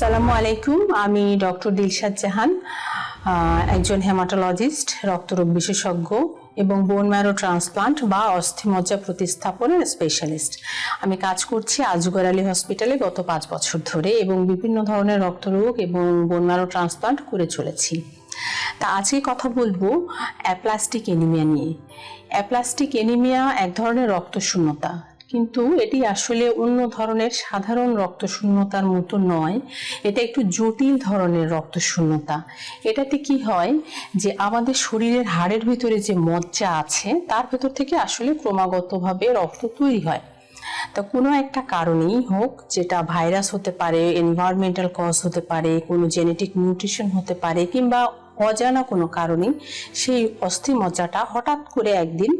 আসসালামু আলাইকুম, আমি ডক্টর দিলশাদ জাহান একজন হেমাটোলজিস্ট, রক্তরোগ বিশেষজ্ঞ এবং বোন ম্যারো ট্রান্সপ্লান্ট বা অস্থিমজ্জা প্রতিস্থাপনের স্পেশালিস্ট আমি কাজ করছি আজগর আলী হসপিটালে গত পাঁচ বছর ধরে এবং বিভিন্ন ধরনের রক্তরোগ এবং বোন ম্যারো ট্রান্সপ্লান্ট করে চলেছি। তা আজকে কথা বলব অ্যাপ্লাস্টিক এনিমিয়া নিয়ে। অ্যাপ্লাস্টিক এনিমিয়া এক ধরনের রক্তশূন্যতা কিন্তু এটি আসলে অন্য ধরনের সাধারণ রক্তশূন্যতার মতো নয়। এটা একটু জটিল ধরনের রক্তশূন্যতা। এটাতে কি হয় যে আমাদের শরীরের হাড়ের ভিতরে যে মজ্জা আছে, তার ভেতর থেকে আসলে ক্রমাগতভাবে রক্ত তৈরি হয়। তা কোনো একটা কারণেই হোক, যেটা ভাইরাস হতে পারে এনভায়রনমেন্টাল কজ হতে পারে, কোনো জেনেটিক নিউট্রিশন হতে পারে, কিংবা অজানা কোনো কারণেই সেই অস্থি মজ্জাটা হঠাৎ করে একদিন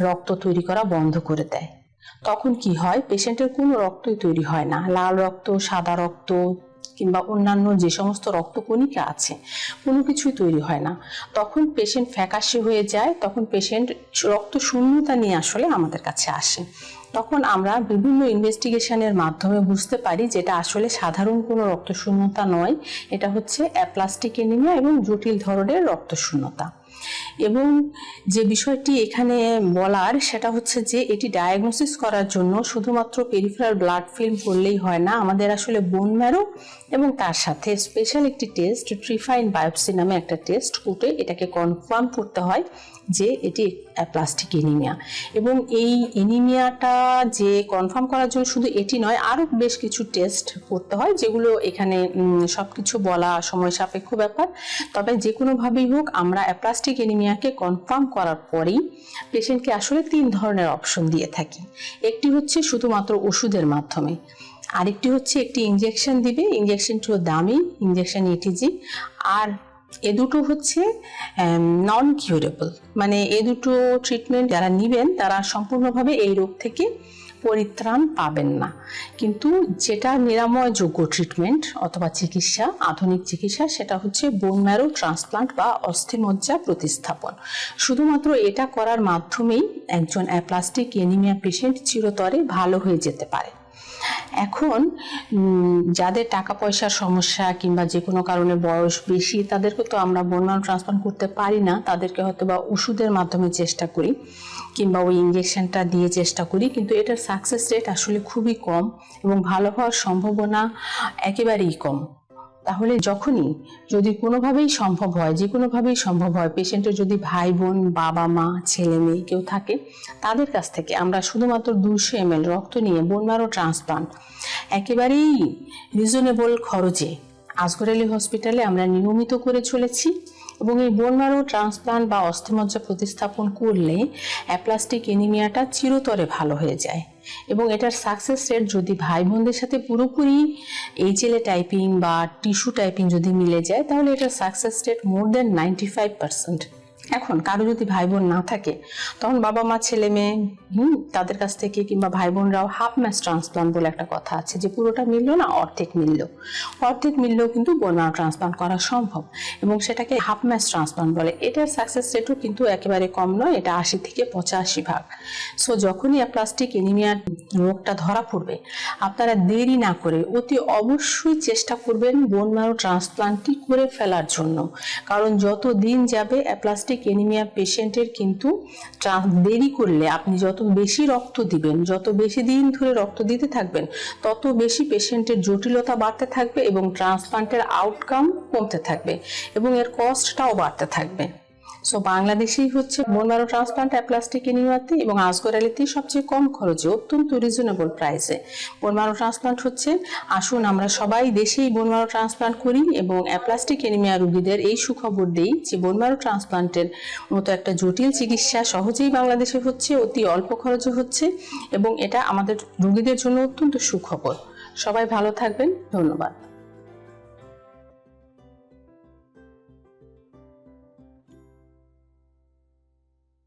রক্ত তৈরি করা বন্ধ করে দেয়। তখন কি হয়? পেশেন্টের কোনো রক্তই তৈরি হয় না। লাল রক্ত, সাদা রক্ত কিংবা অন্যান্য যে সমস্ত রক্তকণিকা আছে, কোনো কিছুই তৈরি হয় না। তখন পেশেন্ট ফ্যাকাশে হয়ে যায়, তখন পেশেন্ট রক্ত শূন্যতা নিয়ে আসলে আমাদের কাছে আসে। তখন আমরা বিভিন্ন ইনভেস্টিগেশনের মাধ্যমে বুঝতে পারি যেটা আসলে সাধারণ কোনো রক্তশূন্যতা নয়। এটা হচ্ছে অ্যাপ্লাস্টিক এনিমিয়া এবং জটিল ধরনের রক্তশূন্যতা এবং যে বিষয়টি এখানে বলার সেটা হচ্ছে যে এটি ডায়াগনোসিস করার জন্য শুধুমাত্র পেরিফেরাল ব্লাড ফিল্ম করলেই হয় না, আমাদের আসলে বোন ম্যারো এবং তার সাথে স্পেশাল একটি টেস্ট ট্রিফাইন বায়োপসি নামে একটা টেস্ট করে এটাকে কনফার্ম করতে হয় যে এটি প্লাস্টিক এনিমিয়া এবং এই এনিমিয়াটা যে কনফার্ম করার জন্য শুধু এটি নয়, আরও বেশ কিছু টেস্ট করতে হয় যেগুলো এখানে সব কিছু বলা সময় সাপেক্ষ ব্যাপার। তবে যে কোনোভাবেই হোক, আমরা অ্যাপ্লাস্টিক এনিমিয়াকে কনফার্ম করার পরেই পেশেন্টকে আসলে তিন ধরনের অপশন দিয়ে থাকি। একটি হচ্ছে শুধুমাত্র ওষুধের মাধ্যমে, আরেকটি হচ্ছে একটি ইঞ্জেকশন দিবে ইঞ্জেকশনটিও দামি ইঞ্জেকশন ইটিজি আর এ দুটো হচ্ছে নন কিউরেবল মানে এ দুটো ট্রিটমেন্ট যারা নিবেন তারা সম্পূর্ণভাবে এই রোগ থেকে পরিত্রাণ পাবেন না। কিন্তু যেটা নিরাময়যোগ্য ট্রিটমেন্ট অথবা চিকিৎসা, আধুনিক চিকিৎসা, সেটা হচ্ছে বোন ম্যারো ট্রান্সপ্লান্ট বা অস্থিমজ্জা প্রতিস্থাপন। শুধুমাত্র এটা করার মাধ্যমেই একজন অ্যাপ্লাস্টিক এনিমিয়া পেশেন্ট চিরতরে ভালো হয়ে যেতে পারে। এখন যাদের টাকা পয়সার সমস্যা কিংবা যে কোনো কারণে বয়স বেশি, তাদেরকে তো আমরা বোনম্যারো ট্রান্সপ্লান্ট করতে পারি না, তাদেরকে হয়তো বা ওষুধের মাধ্যমে চেষ্টা করি কিংবা ওই ইঞ্জেকশনটা দিয়ে চেষ্টা করি, কিন্তু এটার সাকসেস রেট আসলে খুবই কম এবং ভালো হওয়ার সম্ভাবনা একেবারেই কম। তাহলে যখনই যদি কোনোভাবেই সম্ভব হয়, যে কোনোভাবেই সম্ভব হয় পেশেন্টের যদি ভাই বোন বাবা মা ছেলে মেয়ে কেউ থাকে, তাদের কাছ থেকে আমরা শুধুমাত্র দুশো এম রক্ত নিয়ে বোনমারো ট্রান্সপ্লান্ট একেবারেই রিজনেবল খরচে আজগর আলী হসপিটালে আমরা নিয়মিত করে চলেছি। এবং এই বোনমারো ট্রান্সপ্লান্ট বা অস্থিমজ্জা প্রতিস্থাপন করলে অ্যাপ্লাস্টিক এনিমিয়াটা চিরতরে ভালো হয়ে যায়। এবং এটার সাকসেস রেট যদি ভাই বোনদের সাথে পুরোপুরি এইচএলএ টাইপিং বা টিস্যু টাইপিং যদি মিলে যায়, তাহলে এটার success rate more than ninety five percent এখন কারও যদি ভাই বোন না থাকে, তখন বাবা মা, ছেলে মেয়ে, হুম, তাদের কাছ থেকে কিংবা ভাই বোনরাও হাফ ম্যাচ ট্রান্সপ্লান্ট বলে একটা কথা আছে যে পুরোটা মিললো না, অর্ধেক মিললো। অর্ধেক মিললেও কিন্তু বোন ম্যারো ট্রান্সপ্লান্ট করা সম্ভব এবং সেটাকে হাফ ম্যাচ ট্রান্সপ্লান্ট বলে। এটার সাকসেস রেটও কিন্তু একেবারে কম নয়, এটা আশি থেকে পঁচাশি ভাগ। সো যখনই প্লাস্টিক এনিমিয়ার রোগটা ধরা পড়বে, আপনারা দেরি না করে অতি অবশ্যই চেষ্টা করবেন বোন ম্যারো ট্রান্সপ্লান্টটি করে ফেলার জন্য। কারণ যত দিন যাবে অ্যাপ্লাস্টিক এনিমিয়া পেশেন্টের কিন্তু দেরি করলে আপনি যত বেশি রক্ত দিবেন, যত বেশি দিন ধরে রক্ত দিতে থাকবেন, তত বেশি পেশেন্টের জটিলতা বাড়তে থাকবে এবং ট্রান্সপ্লান্টের আউটকাম কমতে থাকবে এবং এর কস্টটাও বাড়তে থাকবে। সো বাংলাদেশেই হচ্ছে বোনমারো ট্রান্সপ্লান্ট অ্যাপ্লাস্টিক এনিমাতে এবং আজগর আলীতেই সবচেয়ে কম খরচে, অত্যন্ত রিজনেবল প্রাইসে বোনমারো ট্রান্সপ্লান্ট হচ্ছে, আসুন আমরা সবাই দেশেই বোনমারো ট্রান্সপ্লান্ট করি এবং অ্যাপ্লাস্টিক এনিমিয়া রোগীদের এই সুখবর দেই যে বোনমারো ট্রান্সপ্লান্টের মতো একটা জটিল চিকিৎসা সহজেই বাংলাদেশে হচ্ছে, অতি অল্প খরচে হচ্ছে এবং এটা আমাদের রোগীদের জন্য অত্যন্ত সুখবর। সবাই ভালো থাকবেন, ধন্যবাদ।